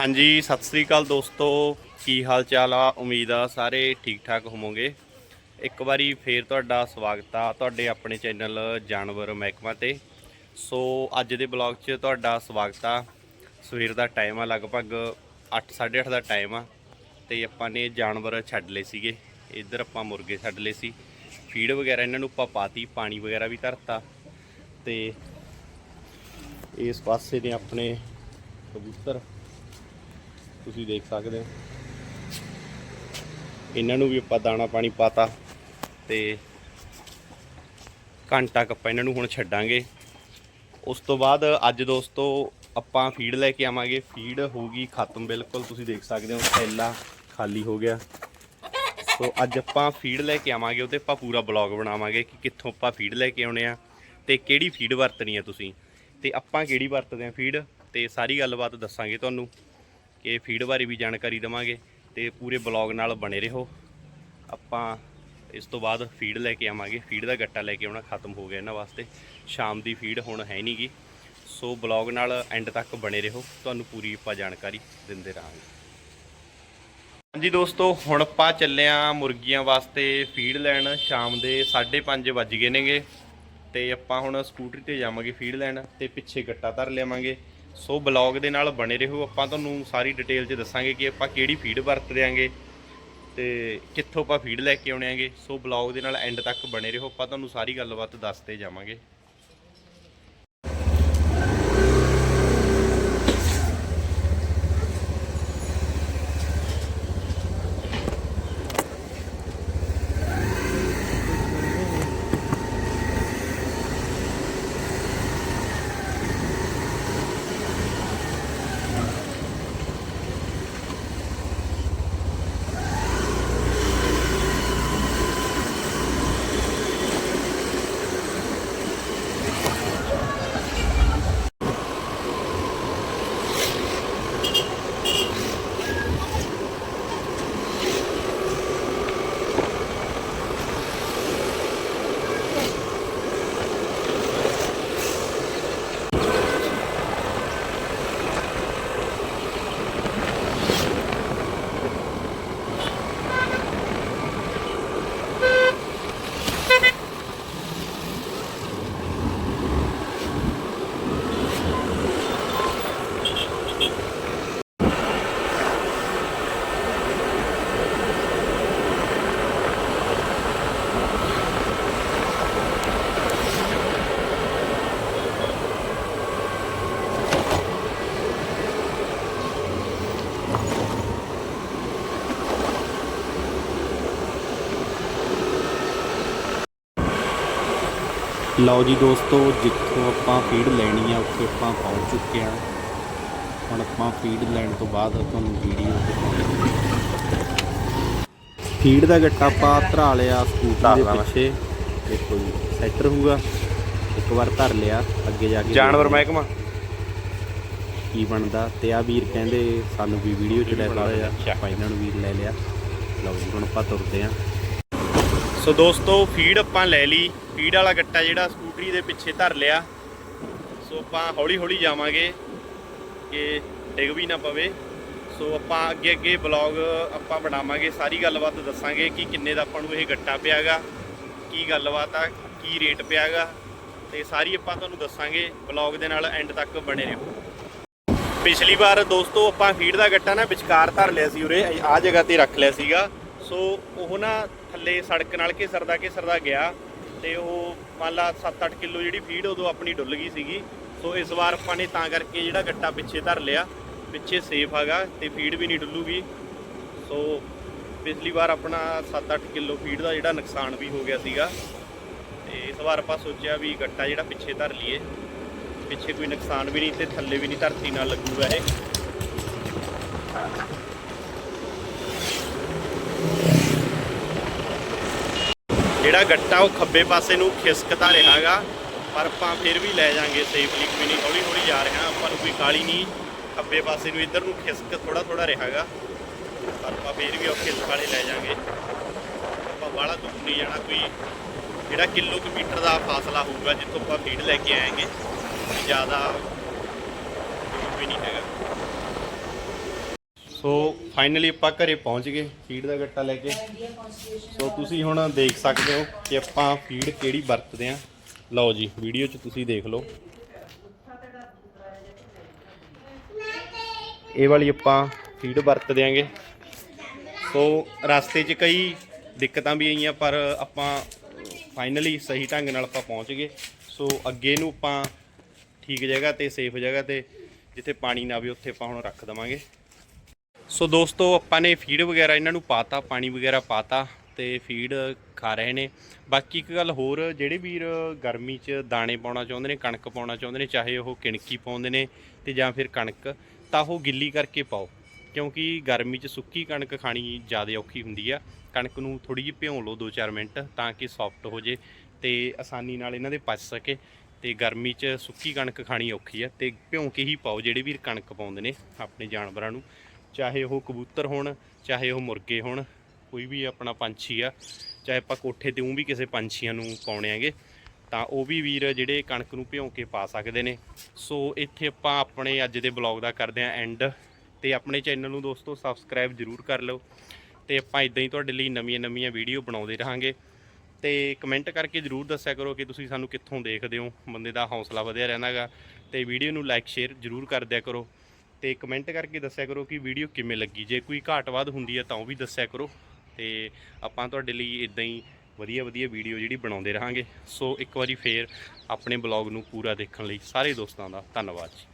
ਹਾਂਜੀ, ਸਤਿ ਸ੍ਰੀ ਅਕਾਲ ਦੋਸਤੋ। ਕੀ ਹਾਲ ਚਾਲ ਆ? ਉਮੀਦ ਆ ਸਾਰੇ ਠੀਕ ਠਾਕ ਹੋਵੋਗੇ। ਇੱਕ ਵਾਰੀ ਫੇਰ ਤੁਹਾਡਾ ਸਵਾਗਤ ਆ ਤੁਹਾਡੇ ਆਪਣੇ ਚੈਨਲ ਜਾਨਵਰ ਮਹਿਕਮਾ ਤੇ। ਸੋ, ਅੱਜ ਦੇ ਬਲੌਗ 'ਚ ਤੁਹਾਡਾ ਸਵਾਗਤ ਆ। ਸਵੇਰ ਦਾ ਟਾਈਮ ਆ, ਲਗਭਗ 8:30 ਦਾ ਟਾਈਮ ਆ। ਤੇ ਆਪਾਂ ਨੇ ਜਾਨਵਰ ਛੱਡ ਲਏ ਸੀਗੇ। ਇੱਧਰ ਆਪਾਂ ਮੁਰਗੇ ਛੱਡ ਲਏ ਸੀ। ਫੀਡ ਵਗੈਰਾ ਇਹਨਾਂ ਨੂੰ ਆਪਾਂ ਪਾਤੀ, ਪਾਣੀ ਵਗੈਰਾ ਵੀ ਧਰਤਾ। ਤੇ ਇਸ ਪਾਸੇ ਨੇ ਆਪਣੇ ਕਬੂਤਰ। ਤੁਸੀਂ ਦੇਖ ਸਕਦੇ ਹੋ। ਇਹਨਾਂ ਨੂੰ ਵੀ ਆਪਾਂ ਦਾਣਾ ਪਾਣੀ ਪਾਤਾ ਤੇ ਘੰਟਾ ਕੁ ਆਪਾਂ ਇਹਨਾਂ ਨੂੰ ਹੁਣ ਛੱਡਾਂਗੇ। ਉਸ ਤੋਂ ਬਾਅਦ ਅੱਜ ਦੋਸਤੋ ਆਪਾਂ ਫੀਡ ਲੈ ਕੇ ਆਵਾਂਗੇ। ਫੀਡ ਹੋਊਗੀ ਖਤਮ ਬਿਲਕੁਲ, ਤੁਸੀਂ ਦੇਖ ਸਕਦੇ ਹੋ ਥੈਲਾ ਖਾਲੀ ਹੋ ਗਿਆ। ਸੋ ਅੱਜ ਆਪਾਂ ਫੀਡ ਲੈ ਕੇ ਆਵਾਂਗੇ ਉਹਦੇ ਆਪਾਂ ਪੂਰਾ ਬਲੌਗ ਬਣਾਵਾਂਗੇ ਕਿ ਕਿੱਥੋਂ ਆਪਾਂ ਫੀਡ ਲੈ ਕੇ ਆਉਣੇ ਆ ਤੇ ਕਿਹੜੀ ਫੀਡ ਵਰਤਣੀ ਆ ਤੁਸੀਂ। ਤੇ ਆਪਾਂ ਕਿਹੜੀ ਵਰਤਦੇ ਆ ਫੀਡ ਤੇ ਸਾਰੀ ਗੱਲਬਾਤ ਦੱਸਾਂਗੇ ਤੁਹਾਨੂੰ। ਕਿ ਫੀਡ ਬਾਰੇ ਵੀ ਜਾਣਕਾਰੀ ਦਵਾਂਗੇ ਤੇ ਪੂਰੇ ਬਲੌਗ ਨਾਲ ਬਣੇ ਰਹੋ। ਆਪਾਂ ਇਸ ਤੋਂ ਬਾਅਦ ਫੀਡ ਲੈ ਕੇ ਆਵਾਂਗੇ। ਫੀਡ ਦਾ ਗੱਟਾ ਲੈ ਕੇ ਆਉਣਾ ਖਤਮ ਹੋ ਗਿਆ ਇਹਨਾਂ ਵਾਸਤੇ। ਸ਼ਾਮ ਦੀ ਫੀਡ ਹੁਣ ਹੈ ਨਹੀਂਗੀ ਸੋ ਬਲੌਗ ਨਾਲ ਐਂਡ ਤੱਕ ਬਣੇ ਰਹੋ। ਤੁਹਾਨੂੰ ਪੂਰੀ ਆਪਾਂ ਜਾਣਕਾਰੀ ਦਿੰਦੇ ਰਹਾਂਗੇ। ਹਾਂਜੀ ਦੋਸਤੋ, ਹੁਣ ਆਪਾਂ ਚੱਲੇ ਆਂ ਮੁਰਗੀਆਂ ਵਾਸਤੇ ਫੀਡ ਲੈਣ। ਸ਼ਾਮ ਦੇ 5:30 ਵੱਜ ਗਏ ਨੇਗੇ। ਤੇ ਆਪਾਂ ਹੁਣ ਸਕੂਟਰੀ ਤੇ ਜਾਵਾਂਗੇ ਫੀਡ ਲੈਣ ਤੇ ਪਿੱਛੇ ਗੱਟਾ ਧਰ ਲਿਆਵਾਂਗੇ। ਸੋ ਬਲੌਗ ਦੇ ਨਾਲ ਬਣੇ ਰਹੋ। ਆਪਾਂ ਤੁਹਾਨੂੰ ਸਾਰੀ ਡਿਟੇਲ 'ਚ ਦੱਸਾਂਗੇ ਕਿ ਆਪਾਂ ਕਿਹੜੀ ਫੀਡ ਵਰਤ ਦਿਆਂਗੇ ਤੇ ਕਿੱਥੋਂ ਆਪਾਂ ਫੀਡ ਲੈ ਕੇ ਆਉਣੇ ਆਂਗੇ ਸੋ ਬਲੌਗ ਦੇ ਨਾਲ ਐਂਡ ਤੱਕ ਬਣੇ ਰਹੋ। ਆਪਾਂ ਤੁਹਾਨੂੰ ਸਾਰੀ ਗੱਲਬਾਤ ਦੱਸਦੇ ਜਾਵਾਂਗੇ। ਲਓ ਜੀ ਦੋਸਤੋ ਜਿੱਥੋਂ ਆਪਾਂ ਫੀਡ ਲੈਣੀ ਆ ਉੱਥੇ ਆਪਾਂ ਪਹੁੰਚ ਚੁੱਕੇ ਆ। ਹੁਣ ਆਪਾਂ ਫੀਡ ਲੈਣ ਤੋਂ ਬਾਅਦ ਤੁਹਾਨੂੰ ਵੀਡੀਓ ਫੀਡ ਦਾ ਗੱਟਾ ਆਪਾਂ ਧਰਾ ਲਿਆ ਸਕੂਟਰ ਦੇ ਪਿੱਛੇ। ਦੇਖੋ ਜੀ ਸੈਟ ਰਹੂਗਾ ਇੱਕ ਵਾਰ ਧਰ ਲਿਆ ਅੱਗੇ ਜਾ ਕੇ ਜਾਨਵਰ ਮਹਿਕਮਾ। ਕੀ ਬਣਦਾ? ਤੇ ਆ ਵੀਰ ਕਹਿੰਦੇ ਸਾਨੂੰ ਵੀ ਵੀਡੀਓ ਚ ਲੈ ਪਾਓ ਆ ਆਪਾਂ ਇਹਨਾਂ ਨੂੰ ਵੀਰ ਲੈ ਲਿਆ। ਲਓ ਜੀ ਹੁਣ ਆਪਾਂ ਤੁਰਦੇ ਆ ਸੋ ਦੋਸਤੋ ਫੀਡ ਆਪਾਂ ਲੈ ਲਈ। ਫੀਡ ਵਾਲਾ ਗੱਟਾ ਜਿਹੜਾ ਸਕੂਟਰੀ ਦੇ ਪਿੱਛੇ ਧਰ ਲਿਆ। ਸੋ ਆਪਾਂ ਹੌਲੀ ਹੌਲੀ ਜਾਵਾਂਗੇ ਕਿ ਡਿੱਗ ਵੀ ਨਾ ਪਵੇ। ਸੋ ਆਪਾਂ ਅੱਗੇ ਅੱਗੇ ਬਲੌਗ ਆਪਾਂ ਬਣਾਵਾਂਗੇ, ਸਾਰੀ ਗੱਲਬਾਤ ਦੱਸਾਂਗੇ ਕਿ ਕਿੰਨੇ ਦਾ ਆਪਾਂ ਨੂੰ ਇਹ ਗੱਟਾ ਪਿਆਗਾ, ਕੀ ਗੱਲਬਾਤ ਆ, ਕੀ ਰੇਟ ਪਿਆਗਾ। ਤੇ ਸਾਰੀ ਆਪਾਂ ਤੁਹਾਨੂੰ ਦੱਸਾਂਗੇ ਬਲੌਗ ਦੇ ਨਾਲ ਐਂਡ ਤੱਕ ਬਣੇ ਰਹੋ। ਪਿਛਲੀ ਵਾਰ ਦੋਸਤੋ ਆਪਾਂ ਫੀਡ ਦਾ ਗੱਟਾ ਨਾ ਵਿਚਕਾਰ ਧਰ ਲਿਆ ਸੀ ਉਰੇ, ਆਹ ਜਗ੍ਹਾ ਤੇ ਰੱਖ ਲਿਆ ਸੀਗਾ। ਸੋ ਉਹ ਨਾ ਥੱਲੇ ਸੜਕ ਨਾਲ ਘਿਸਰਦਾ ਘਿਸਰਦਾ ਗਿਆ ਤੇ ਉਹ ਮੰਨ ਲਾ 7-8 ਕਿਲੋ ਜਿਹੜੀ ਫੀਡ ਉਦੋਂ ਆਪਣੀ ਡੁੱਲ ਗਈ ਸੀਗੀ। ਸੋ ਇਸ ਵਾਰ ਆਪਾਂ ਨੇ ਤਾਂ ਕਰਕੇ ਜਿਹੜਾ ਗੱਟਾ ਪਿੱਛੇ ਧਰ ਲਿਆ, ਪਿੱਛੇ ਸੇਫ ਹੈਗਾ ਤੇ ਫੀਡ ਵੀ ਨਹੀਂ ਡੁੱਲੂਗੀ। ਸੋ ਪਿਛਲੀ ਵਾਰ ਆਪਣਾ 7-8 ਕਿਲੋ ਫੀਡ ਦਾ ਜਿਹੜਾ ਨੁਕਸਾਨ ਵੀ ਹੋ ਗਿਆ ਸੀਗਾ। ਤੇ ਇਸ ਵਾਰ ਆਪਾਂ ਸੋਚਿਆ ਵੀ ਗੱਟਾ ਜਿਹੜਾ ਪਿੱਛੇ ਧਰ ਲਈਏ, ਪਿੱਛੇ ਕੋਈ ਨੁਕਸਾਨ ਵੀ ਨਹੀਂ ਤੇ ਥੱਲੇ ਵੀ ਨਹੀਂ ਧਰਤੀ ਨਾਲ ਲੱਗੂਗਾ ਇਹ। ਜਿਹੜਾ ਗੱਟਾ ਉਹ ਖੱਬੇ ਪਾਸੇ ਨੂੰ ਖਿਸਕਦਾ ਰਿਹਾਗਾ, ਪਰ ਆਪਾਂ ਫਿਰ ਵੀ ਲੈ ਜਾਾਂਗੇ ਸੇਫਲੀ ਕੋਈ ਨਹੀਂ, ਹੌਲੀ ਹੌਲੀ ਜਾ ਰਹੇ ਹਾਂ ਆਪਾਂ ਨੂੰ ਕੋਈ ਕਾਲੀ ਨਹੀਂ, ਖੱਬੇ ਪਾਸੇ ਨੂੰ ਇੱਧਰ ਨੂੰ ਖਿਸਕ ਥੋੜਾ ਥੋੜਾ ਰਿਹਾਗਾ, ਪਰ ਆਪਾਂ ਫਿਰ ਵੀ ਔਖੇ ਸੁਖਾਲੇ ਲੈ ਜਾਾਂਗੇ। ਆਪਾਂ ਬਾਹਲਾ ਦੂਰ ਨਹੀਂ ਜਾਣਾ, ਕੋਈ ਜਿਹੜਾ ਕਿਲੋਮੀਟਰ ਦਾ ਫਾਸਲਾ ਹੋਊਗਾ, ਜਿੱਥੋਂ ਆਪਾਂ ਫੀਡ ਲੈ ਕੇ ਆਏਗੇ ਜ਼ਿਆਦਾ ਦੂਰ ਵੀ ਨਹੀਂ ਹੈਗਾ। ਸੋ ਫਾਈਨਲੀ ਆਪਾਂ ਘਰੇ ਪਹੁੰਚ ਗਏ ਫੀਡ ਦਾ ਗੱਟਾ ਲੈ ਕੇ। ਸੋ ਤੁਸੀਂ ਹੁਣ ਦੇਖ ਸਕਦੇ ਹੋ ਕਿ ਆਪਾਂ ਫੀਡ ਕਿਹੜੀ ਵਰਤਦੇ ਆ ਲਓ ਜੀ ਵੀਡੀਓ 'ਚ ਤੁਸੀਂ ਦੇਖ ਲਓ। ਇਹ ਵਾਲੀ ਆਪਾਂ ਫੀਡ ਵਰਤ ਦਿਆਂਗੇ। ਸੋ ਰਸਤੇ 'ਚ ਕਈ ਦਿੱਕਤਾਂ ਵੀ ਆਈਆਂ, ਪਰ ਆਪਾਂ ਫਾਈਨਲੀ ਸਹੀ ਢੰਗ ਨਾਲ ਆਪਾਂ ਪਹੁੰਚ ਗਏ। ਸੋ ਅੱਗੇ ਨੂੰ ਆਪਾਂ ਠੀਕ ਜਗ੍ਹਾ ਤੇ ਸੇਫ ਜਗ੍ਹਾ ਤੇ, ਜਿੱਥੇ ਪਾਣੀ ਨਾ ਆਵੇ, ਉੱਥੇ ਆਪਾਂ ਹੁਣ ਰੱਖ ਦਵਾਂਗੇ। ਸੋ ਦੋਸਤੋ, ਆਪਾਂ ਨੇ ਫੀਡ ਵਗੈਰਾ ਇਹਨਾਂ ਨੂੰ ਪਾਤਾ, ਪਾਣੀ ਵਗੈਰਾ ਪਾਤਾ ਤੇ ਫੀਡ ਖਾ ਰਹੇ ਨੇ। ਬਾਕੀ ਇੱਕ ਗੱਲ ਹੋਰ, ਜਿਹੜੇ ਵੀਰ ਗਰਮੀ 'ਚ ਦਾਣੇ ਪਾਉਣਾ ਚਾਹੁੰਦੇ ਨੇ, ਕਣਕ ਪਾਉਣਾ ਚਾਹੁੰਦੇ ਨੇ, ਚਾਹੇ ਉਹ ਕਿਣਕੀ ਪਾਉਂਦੇ ਨੇ ਤੇ ਜਾਂ ਫਿਰ ਕਣਕ, ਤਾਂ ਉਹ ਗਿੱਲੀ ਕਰਕੇ ਪਾਓ। ਕਿਉਂਕਿ ਗਰਮੀ 'ਚ ਸੁੱਕੀ ਕਣਕ ਖਾਣੀ ਜ਼ਿਆਦਾ ਔਖੀ ਹੁੰਦੀ ਆ। ਕਣਕ ਨੂੰ ਥੋੜੀ ਜਿਹੀ ਭਿਉਂ ਲਓ 2-4 ਮਿੰਟ, ਤਾਂ ਕਿ ਸੌਫਟ ਹੋ ਜੇ ਤੇ ਆਸਾਨੀ ਨਾਲ ਇਹਨਾਂ ਦੇ ਪਚ ਸਕੇ ਤੇ ਗਰਮੀ 'ਚ ਸੁੱਕੀ ਕਣਕ ਖਾਣੀ ਔਖੀ ਆ ਤੇ ਭਿਉਂ ਕੇ ਹੀ ਪਾਓ, ਜਿਹੜੇ ਵੀਰ ਕਣਕ ਪਾਉਂਦੇ ਨੇ ਆਪਣੇ ਜਾਨਵਰਾਂ ਨੂੰ। ਚਾਹੇ ਉਹ ਕਬੂਤਰ ਹੋਣ, ਚਾਹੇ ਉਹ ਮੁਰਗੇ ਹੋਣ, ਕੋਈ ਵੀ ਆਪਣਾ ਪੰਛੀ ਆ, ਚਾਹੇ ਆਪਾਂ ਕੋਠੇ ਤੇ ਉਹ ਵੀ ਕਿਸੇ ਪੰਛੀਆਂ ਨੂੰ ਪਾਉਣੇ ਆਂਗੇ ਤਾਂ ਉਹ ਵੀ ਵੀਰ ਜਿਹੜੇ ਕਣਕ ਨੂੰ ਭਿਉਂ ਕੇ ਪਾ ਸਕਦੇ ਨੇ। ਸੋ ਇੱਥੇ ਆਪਾਂ ਆਪਣੇ ਅੱਜ ਦੇ ਬਲੌਗ ਦਾ ਕਰਦੇ ਆਂ ਐਂਡ ਤੇ ਆਪਣੇ ਚੈਨਲ ਨੂੰ ਦੋਸਤੋ ਸਬਸਕ੍ਰਾਈਬ ਜ਼ਰੂਰ ਕਰ ਲਓ ਤੇ ਆਪਾਂ ਇਦਾਂ ਹੀ ਤੁਹਾਡੇ ਲਈ ਨਵੀਆਂ ਨਵੀਆਂ ਵੀਡੀਓ ਬਣਾਉਂਦੇ ਰਹਾਂਗੇ। ਤੇ ਕਮੈਂਟ ਕਰਕੇ ਜਰੂਰ ਦੱਸਿਆ ਕਰੋ ਕਿ ਤੁਸੀਂ ਸਾਨੂੰ ਕਿੱਥੋਂ ਦੇਖਦੇ ਹੋ, ਬੰਦੇ ਦਾ ਹੌਸਲਾ ਵਧਿਆ ਰਹਿੰਦਾਗਾ ਤੇ ਵੀਡੀਓ ਨੂੰ ਲਾਈਕ ਸ਼ੇਅਰ ਜਰੂਰ ਕਰ ਦਿਆ ਕਰੋ। ਤੇ ਕਮੈਂਟ ਕਰਕੇ ਦੱਸਿਆ ਕਰੋ ਕਿ ਵੀਡੀਓ ਕਿਵੇਂ ਲੱਗੀ। ਜੇ ਕੋਈ ਘਾਟ ਵਾਧ ਹੁੰਦੀ ਹੈ ਤਾਂ ਉਹ ਵੀ ਦੱਸਿਆ ਕਰੋ। ਤੇ ਆਪਾਂ ਤੁਹਾਡੇ ਲਈ ਇਦਾਂ ਹੀ ਵਧੀਆ ਵਧੀਆ ਵੀਡੀਓ ਜਿਹੜੀ ਬਣਾਉਂਦੇ ਰਹਾਂਗੇ। ਸੋ ਇੱਕ ਵਾਰੀ ਫੇਰ ਆਪਣੇ ਬਲੌਗ ਨੂੰ ਪੂਰਾ ਦੇਖਣ ਲਈ ਸਾਰੇ ਦੋਸਤਾਂ ਦਾ ਧੰਨਵਾਦ ਜੀ।